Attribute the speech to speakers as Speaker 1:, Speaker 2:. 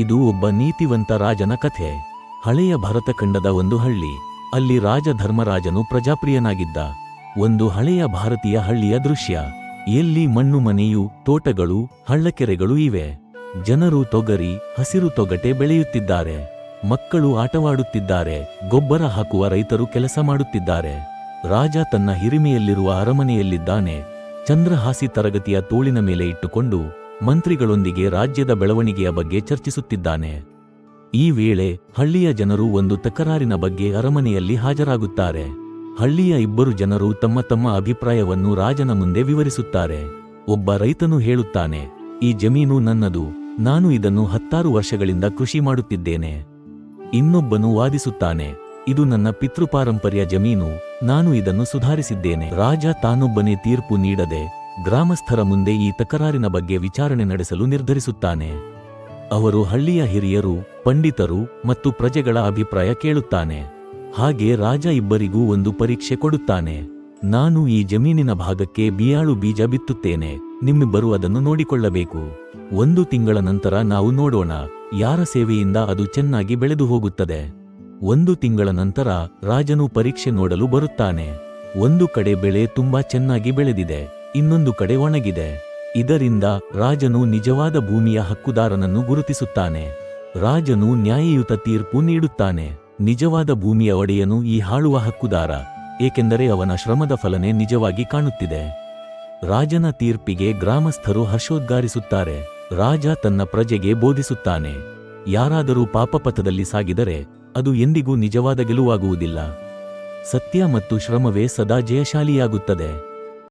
Speaker 1: ಇದು ಒಬ್ಬ ನೀತಿವಂತ ರಾಜನ ಕಥೆ. ಹಳೆಯ ಭರತಖಂಡದ ಒಂದು ಹಳ್ಳಿ. ಅಲ್ಲಿ ರಾಜ ಧರ್ಮರಾಜನು ಪ್ರಜಾಪ್ರಿಯನಾಗಿದ್ದ. ಒಂದು ಹಳೆಯ ಭಾರತೀಯ ಹಳ್ಳಿಯ ದೃಶ್ಯ. ಎಲ್ಲಿ ಮಣ್ಣು ಮನೆಯು, ತೋಟಗಳು, ಹಳ್ಳಕೆರೆಗಳು ಇವೆ. ಜನರು ತೊಗರಿ, ಹಸಿರು ತೊಗಟೆ ಬೆಳೆಯುತ್ತಿದ್ದಾರೆ. ಮಕ್ಕಳು ಆಟವಾಡುತ್ತಿದ್ದಾರೆ. ಗೊಬ್ಬರ ಹಾಕುವ ರೈತರು ಕೆಲಸ ಮಾಡುತ್ತಿದ್ದಾರೆ. ರಾಜ ತನ್ನ ಹಿರಿಮೆಯಲ್ಲಿರುವ ಅರಮನೆಯಲ್ಲಿದ್ದಾನೆ. ಚಂದ್ರಹಾಸಿ ತರಗತಿಯ ತೋಳಿನ ಮೇಲೆ ಇಟ್ಟುಕೊಂಡು ಮಂತ್ರಿಗಳೊಂದಿಗೆ ರಾಜ್ಯದ ಬೆಳವಣಿಗೆಯ ಬಗ್ಗೆ ಚರ್ಚಿಸುತ್ತಿದ್ದಾನೆ. ಈ ವೇಳೆ ಹಳ್ಳಿಯ ಜನರು ಒಂದು ತಕರಾರಿನ ಬಗ್ಗೆ ಅರಮನೆಯಲ್ಲಿ ಹಾಜರಾಗುತ್ತಾರೆ. ಹಳ್ಳಿಯ ಇಬ್ಬರು ಜನರು ತಮ್ಮ ತಮ್ಮ ಅಭಿಪ್ರಾಯವನ್ನು ರಾಜನ ಮುಂದೆ ವಿವರಿಸುತ್ತಾರೆ. ಒಬ್ಬ ರೈತನು ಹೇಳುತ್ತಾನೆ, ಈ ಜಮೀನು ನನ್ನದು. ನಾನು ಇದನ್ನು ಹತ್ತಾರು ವರ್ಷಗಳಿಂದ ಕೃಷಿ ಮಾಡುತ್ತಿದ್ದೇನೆ. ಇನ್ನೊಬ್ಬನು ವಾದಿಸುತ್ತಾನೆ, ಇದು ನನ್ನ ಪಿತೃಪಾರಂಪರ್ಯ ಜಮೀನು. ನಾನು ಇದನ್ನು ಸುಧಾರಿಸಿದ್ದೇನೆ. ರಾಜ ತಾನೊಬ್ಬನೇ ತೀರ್ಪು ನೀಡದೆ ಗ್ರಾಮಸ್ಥರ ಮುಂದೆ ಈ ತಕರಾರಿನ ಬಗ್ಗೆ ವಿಚಾರಣೆ ನಡೆಸಲು ನಿರ್ಧರಿಸುತ್ತಾನೆ. ಅವರು ಹಳ್ಳಿಯ ಹಿರಿಯರು, ಪಂಡಿತರು ಮತ್ತು ಪ್ರಜೆಗಳ ಅಭಿಪ್ರಾಯ ಕೇಳುತ್ತಾನೆ. ಹಾಗೆ ರಾಜ ಇಬ್ಬರಿಗೂ ಒಂದು ಪರೀಕ್ಷೆ ಕೊಡುತ್ತಾನೆ. ನಾನು ಈ ಜಮೀನಿನ ಭಾಗಕ್ಕೆ ಬಿಯಾಳು ಬೀಜ ಬಿತ್ತುತ್ತೇನೆ. ನಿಮ್ಮಿಬ್ಬರು ಅದನ್ನು ನೋಡಿಕೊಳ್ಳಬೇಕು. ಒಂದು ತಿಂಗಳ ನಂತರ ನಾವು ನೋಡೋಣ. ಯಾರ ಸೇವೆಯಿಂದ ಅದು ಚೆನ್ನಾಗಿ ಬೆಳೆದು ಹೋಗುತ್ತದೆ. ಒಂದು ತಿಂಗಳ ನಂತರ ರಾಜನು ಪರೀಕ್ಷೆ ನೋಡಲು ಬರುತ್ತಾನೆ. ಒಂದು ಕಡೆ ಬೆಳೆ ತುಂಬಾ ಚೆನ್ನಾಗಿ ಬೆಳೆದಿದೆ. ಇನ್ನೊಂದು ಕಡೆ ಒಣಗಿದೆ. ಇದರಿಂದ ರಾಜನು ನಿಜವಾದ ಭೂಮಿಯ ಹಕ್ಕುದಾರನನ್ನು ಗುರುತಿಸುತ್ತಾನೆ. ರಾಜನು ನ್ಯಾಯಯುತ ತೀರ್ಪು ನೀಡುತ್ತಾನೆ. ನಿಜವಾದ ಭೂಮಿಯ ಒಡೆಯನು ಈ ಹಾಳುವ ಹಕ್ಕುದಾರ, ಏಕೆಂದರೆ ಅವನ ಶ್ರಮದ ಫಲನೆ ನಿಜವಾಗಿ ಕಾಣುತ್ತಿದೆ. ರಾಜನ ತೀರ್ಪಿಗೆ ಗ್ರಾಮಸ್ಥರು ಹರ್ಷೋದ್ಗಾರಿಸುತ್ತಾರೆ. ರಾಜ ತನ್ನ ಪ್ರಜೆಗೆ ಬೋಧಿಸುತ್ತಾನೆ. ಯಾರಾದರೂ ಪಾಪಪಥದಲ್ಲಿ ಸಾಗಿದರೆ, ಅದು ಎಂದಿಗೂ ನಿಜವಾದ ಗೆಲುವಾಗುವುದಿಲ್ಲ. ಸತ್ಯ ಮತ್ತು ಶ್ರಮವೇ ಸದಾ ಜಯಶಾಲಿಯಾಗುತ್ತದೆ.